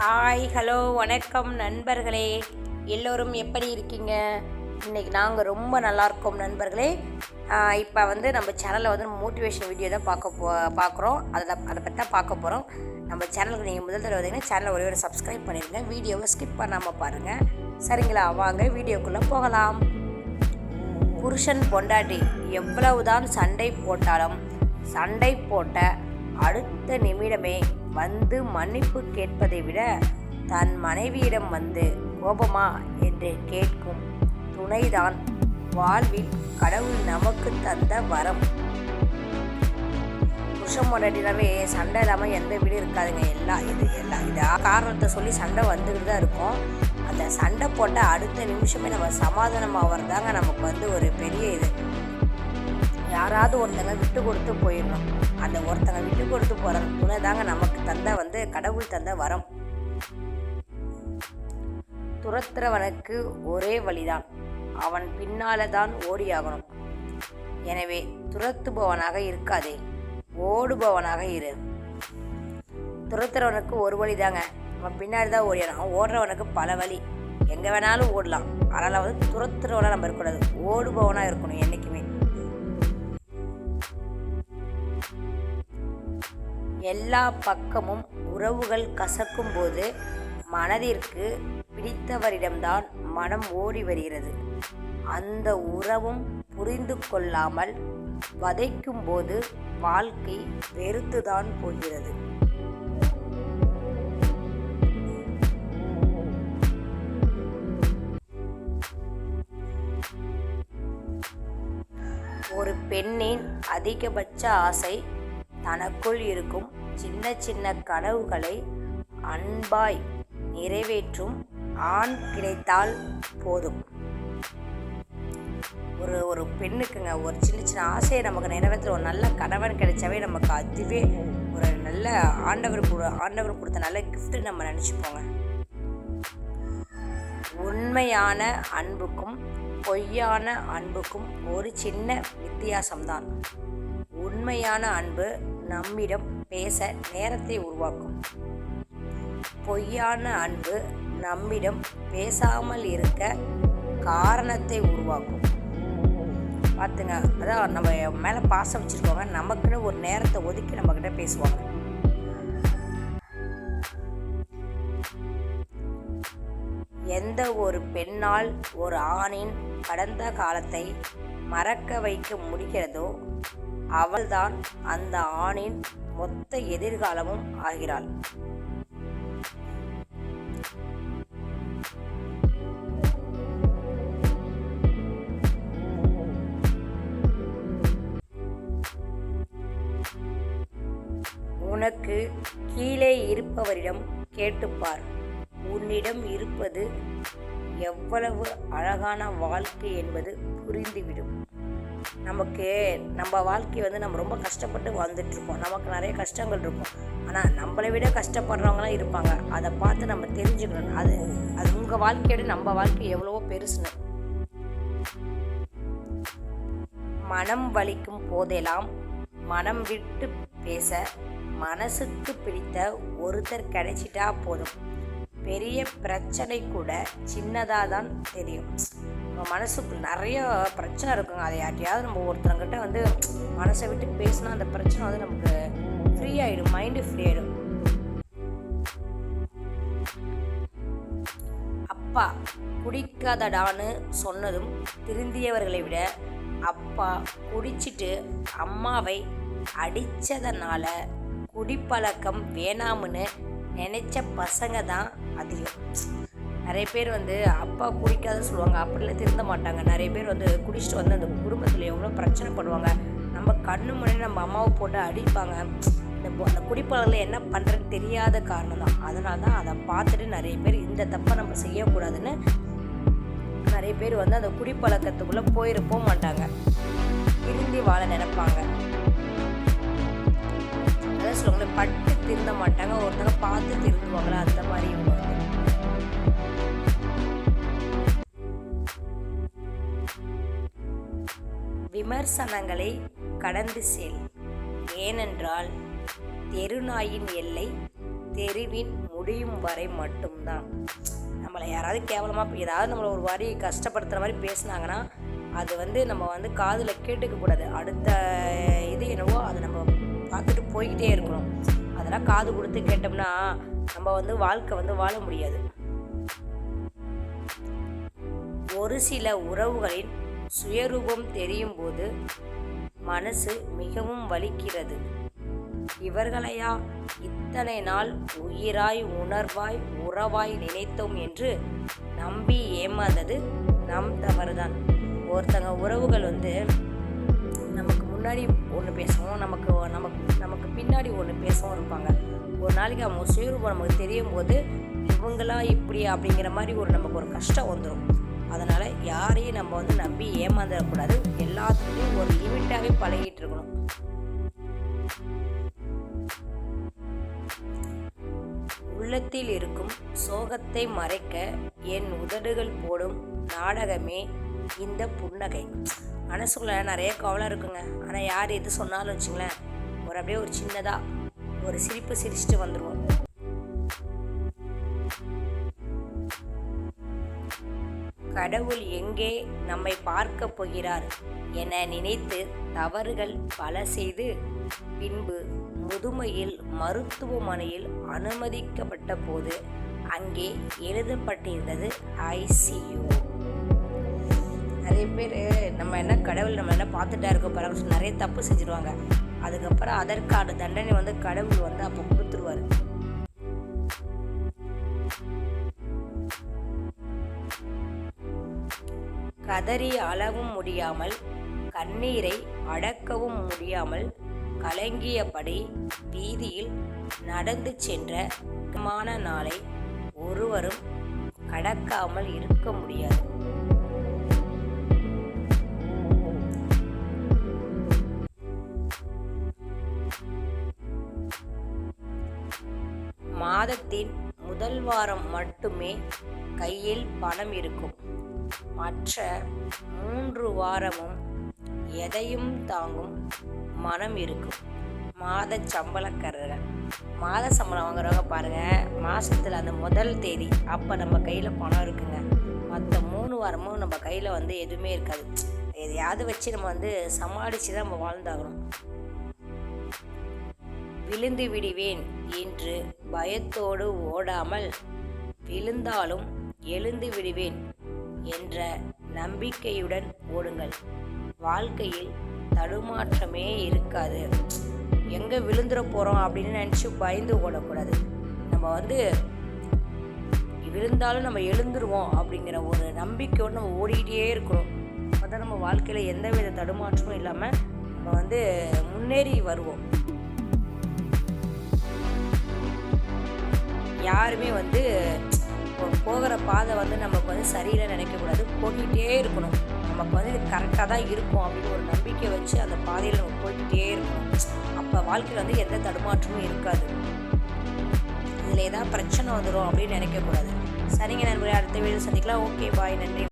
Hi hello வணக்கம் நண்பர்களே. எல்லோரும் எப்படி இருக்கீங்க? இன்றைக்கி நாங்கள் ரொம்ப நல்லா இருக்கோம் நண்பர்களே. இப்போ வந்து நம்ம சேனலில் வந்து மோட்டிவேஷன் வீடியோ தான் பார்க்க போ பார்க்குறோம். அதில் அதை பற்றி தான் பார்க்க போகிறோம் நம்ம சேனலுக்கு நீங்கள் முதல் தடவை வந்தீங்கன்னா சேனலை ஒரே ஒரு சப்ஸ்கிரைப் பண்ணிடுங்க. வீடியோவை ஸ்கிப் பண்ணாமல் பாருங்கள் சரிங்களா? வாங்க வீடியோக்குள்ளே போகலாம். புருஷன் பொண்டாட்டி எவ்வளவுதான் சண்டை போட்டாலும் சண்டை போட்ட அடுத்த நிமிடமே வந்து மன்னிப்பு கேட்பதை விட தன் மனைவியிடம் வந்து கோபமா? என்று கேட்கும் துணைதான் வாழ்வில் கடவுள் நமக்கு தந்த வரம். புருஷன் பொண்டாட்டினாவே சண்டை இல்லாமல் எந்த வீடும் இருக்காதுங்க. எல்லாம் இது எல்லாம் இது. காரணத்தை சொல்லி சண்டை வந்துக்கிட்டு தான் இருக்கும். அந்த சண்டை போட்ட அடுத்த நிமிஷமே நம்ம சமாதானம் ஆகிறதாங்க நமக்கு வந்து ஒரு பெரிய இது. யாராவது ஒருத்தங்க விட்டு கொடுத்து போயிடணும். அந்த ஒருத்தங்க விட்டு கொடுத்து போகிற துணை தாங்க நமக்கு தந்த வந்து கடவுள் தந்த வரம். துரத்துறவனுக்கு ஒரே வழிதான். அவன் பின்னால தான் ஓடியாகணும். எனவே துரத்துபவனாக இருக்காதே. ஓடுபவனாக இரு. துரத்துறவனுக்கு ஒரு வழி தாங்க அவன் பின்னாடி தான் ஓடிடணும் ஓடுறவனுக்கு பல வழி. எங்கே வேணாலும் ஓடலாம். அதனால் வந்து துரத்துறவனாக நம்ம இருக்கக்கூடாது. ஓடுபவனாக இருக்கணும் என்னைக்கு எல்லா பக்கமும் உறவுகள் கசக்கும் போது மனதிற்கு பிடித்தவரிடம்தான் மனம் ஓடி வருகிறது. அந்த உறவும் புரிந்து கொள்ளாமல் வதைக்கும் போது வாழ்க்கை வெறுத்துதான் போகிறது. ஒரு பெண்ணின் அதிகபட்ச ஆசை தனக்குள் இருக்கும் சின்ன சின்ன கனவுகளை அன்பாய் நிறைவேற்றும் ஆண் கிடைத்தால் போதும். ஒரு ஒரு பெண்ணுக்குங்க ஒரு சின்ன சின்ன ஆசையை நமக்கு நிறைவேற்ற ஒரு நல்ல கணவன் கிடைச்சாவே நமக்கு அதுவே ஒரு நல்ல ஆண்டவர் கொடு ஆண்டவர் கொடுத்த நல்ல கிஃப்ட்டு நம்ம நினச்சிப்போங்க. உண்மையான அன்புக்கும் பொய்யான அன்புக்கும் ஒரு சின்ன வித்தியாசம்தான். உண்மையான அன்பு நம்மிடம் பேச நேரத்தை உருவாக்கும். பொய்யான அன்பு நம்மிடம் பேசாமல் இருக்க காரணத்தை உருவாக்கும். பார்த்துங்க அதான் நம்ம மேலே பாசம் வச்சுருக்கோங்க நமக்குன்னு ஒரு நேரத்தை ஒதுக்கி நம்மக்கிட்ட பேசுவாங்க. பெண்ணால் ஒரு ஆணின் கடந்த காலத்தை மறக்க வைக்க முடிகிறதோ அவள்தான் அந்த ஆணின் மொத்த எதிர்காலமும் ஆகிறாள். உனக்கு கீழே இருப்பவரிடம் கேட்டுப்பார். உன்னிடம் இருப்பது எவ்வளவு அழகான வாழ்க்கை என்பது புரிந்துவிடும். நமக்கு நம்ம வாழ்க்கை வந்து நம்ம ரொம்ப கஷ்டப்பட்டு வாழ்ந்துட்டுருக்கோம். நமக்கு நிறைய கஷ்டங்கள் இருக்கும். ஆனால் நம்மளை விட கஷ்டப்படுறவங்களாம் இருப்பாங்க. அதை பார்த்து நம்ம தெரிஞ்சுக்கணும். அது அது உங்கள் வாழ்க்கையோட நம்ம வாழ்க்கை எவ்வளவோ பெருசுன்னு. மனம் வலிக்கும் போதெல்லாம் மனம் விட்டு பேச மனசுக்கு பிடித்த ஒருத்தர் கிடைச்சிட்டா போதும். பெரிய பிரச்சனை கூட சின்னதாக தான் தெரியும். நம்ம மனசுக்கு நிறைய பிரச்சனை இருக்குங்க. அதை யார்ட்டையாவது நம்ம ஒருத்தவங்கிட்ட வந்து மனசை விட்டு பேசினா அந்த பிரச்சனை வந்து நமக்கு ஃப்ரீ ஆகிடும் மைண்டு ஃப்ரீ ஆகிடும் அப்பா குடிக்காதடான்னு சொன்னதும் திருந்தியவர்களை விட அப்பா குடிச்சிட்டு அம்மாவை அடித்ததனால குடிப்பழக்கம் வேணாம்னு நினச்ச பசங்க தான் அதிகம். நிறைய பேர் வந்து அப்பா குடிக்காத சொல்லுவாங்க. அப்படிலாம் திருந்த மாட்டாங்க. நிறைய பேர் வந்து குடிச்சிட்டு வந்து அந்த குடும்பத்தில் எவ்வளோ பிரச்சனை பண்ணுவாங்க. நம்ம கண்ணு முன்னாடி நம்ம அம்மாவை போட்டு அடிப்பாங்க. இந்த அந்த குடிப்பாளர்கள் என்ன பண்ணுறதுன்னு தெரியாத காரணம் தான். அதனால தான் அதை பார்த்துட்டு நிறைய பேர் இந்த தப்பை நம்ம செய்யக்கூடாதுன்னு நிறைய பேர் வந்து அந்த குடிப்பழக்கத்துக்குள்ளே போயிருப்போம் மாட்டாங்க. திருந்தி வாழ நினைப்பாங்க. அதான் சொல்லுவாங்களே பட்டு திருந்த மாட்டாங்க. ஒருத்தங்க பார்த்து திருந்துவாங்களா? அந்த மாதிரி இவங்க வந்து. விமர்சனங்களை கடந்து செல். ஏனென்றால் தெருநாயின் எல்லை தெருவின் முடியும் வரை மட்டும்தான். நம்மளை யாராவது கேவலமாக ஏதாவது நம்மளை ஒரு வரி கஷ்டப்படுத்துகிற மாதிரி பேசுனாங்கன்னா அது வந்து நம்ம வந்து காதில் கேட்டுக்க கூடாது அடுத்த இது என்னவோ அதை நம்ம பார்த்துட்டு போய்கிட்டே இருக்கணும் அதெல்லாம் காது கொடுத்து கேட்டோம்னா நம்ம வந்து வாழ்க்கை வந்து வாழ முடியாது. ஒரு சில உறவுகளின் சுயரூபம் தெரியும் போது மனசு மிகவும் வலிக்கிறது. இவர்களையா இத்தனை நாள் உயிராய் உணர்வாய் உறவாய் நினைத்தோம் என்று நம்பி ஏமாந்தது நம் தவறுதான். ஒருத்தங்க உறவுகள் வந்து முன்னாடி ஒன்று பேசுவோம் நமக்கு நமக்கு நமக்கு பின்னாடி ஒன்று பேசவும் இருப்பாங்க. ஒரு நாளைக்கு அவங்க சுயரூபம் நமக்கு தெரியும் போது இவங்களா இப்படி அப்படிங்கிற மாதிரி ஒரு நமக்கு ஒரு கஷ்டம் வந்துடும் அதனால் யாரையும் நம்ம வந்து நம்பி ஏமாந்துடக்கூடாது. எல்லாத்துலேயும் ஒரு லிமிட்டாகவே பழகிட்டு இருக்கணும். உள்ளத்தில் இருக்கும் சோகத்தை மறைக்க என் உதடுகள் போடும் நாடகமே இந்த புன்னகை. மனசுக்குள்ள நிறைய கவலை இருக்குங்க. ஆனால் யார் எது சொன்னாலும் வச்சுங்களேன் ஒரு அப்படியே ஒரு சின்னதாக ஒரு சிரிப்பு சிரிச்சுட்டு வந்துடுவோம் கடவுள் எங்கே நம்மை பார்க்க போகிறார் என நினைத்து தவறுகள் பல செய்து பின்பு முதுமையில் மருத்துவமனையில் அனுமதிக்கப்பட்ட போது அங்கே எழுதப்பட்டிருந்தது ஐசியூ நிறைய பேர் நம்ம என்ன கடவுள் நம்ம என்ன பார்த்துட்டா இருக்க பாருங்க நிறைய தப்பு செஞ்சுருவாங்க. அதுக்கப்புறம் அதற்கான தண்டனை வந்து கடவுள் வந்து அப்போ கொடுத்துருவார். கதறி அளவும் முடியாமல் கண்ணீரை அடக்கவும் முடியாமல் கலங்கியபடி வீதியில் நடந்து சென்ற நாளை ஒருவரும் கடக்காமல் இருக்க முடியாது. மாதத்தின் முதல் வாரம் மட்டுமே கையில் பணம் இருக்கும். மற்ற மூன்று வாரமும் எதையும் தாங்கும் மனம் இருக்கும். மாத சம்பளக்காரர்கள் மாத சம்பளம் வாங்குறவங்க பாருங்கள் மாதத்தில் அந்த முதல் தேதி அப்போ நம்ம கையில் பணம் இருக்குங்க. மற்ற மூணு வாரமும் நம்ம கையில் வந்து எதுவுமே இருக்காது. எதையாவது வச்சு நம்ம வந்து சமாளித்து தான் நம்ம வாழ்ந்தாகணும். விழுந்து விடுவேன் என்று பயத்தோடு ஓடாமல் விழுந்தாலும் எழுந்து விடுவேன் என்ற நம்பிக்கையுடன் ஓடுங்கள். வாழ்க்கையில் தடுமாற்றமே இருக்காது. எங்கே விழுந்துட போகிறோம் அப்படின்னு நினச்சி பயந்து ஓடக்கூடாது. நம்ம வந்து விழுந்தாலும் நம்ம எழுந்துருவோம் அப்படிங்கிற ஒரு நம்பிக்கையோடு நம்ம ஓடிக்கிட்டே இருக்கணும் அப்போ தான் நம்ம வாழ்க்கையில் எந்த வித தடுமாற்றமும் இல்லாமல் நம்ம வந்து முன்னேறி வருவோம். யாருமே வந்து போகிற பாதை வந்து நமக்கு வந்து சரியில்லை நினைக்கக்கூடாது. போய்கிட்டே இருக்கணும். நமக்கு வந்து இது கரெக்டாக தான் இருக்கும் அப்படின்னு ஒரு நம்பிக்கை வச்சு அந்த பாதையில் நம்ம போய்கிட்டே இருக்கணும். அப்போ வாழ்க்கையில் வந்து எந்த தடுமாற்றமும் இருக்காது. இதில் ஏதாவது பிரச்சனை வந்துடும் அப்படின்னு நினைக்கக்கூடாது. சரிங்க நண்பர்களே அடுத்த வீடியோ சந்திக்கலாம். ஓகே பாய் நன்றி.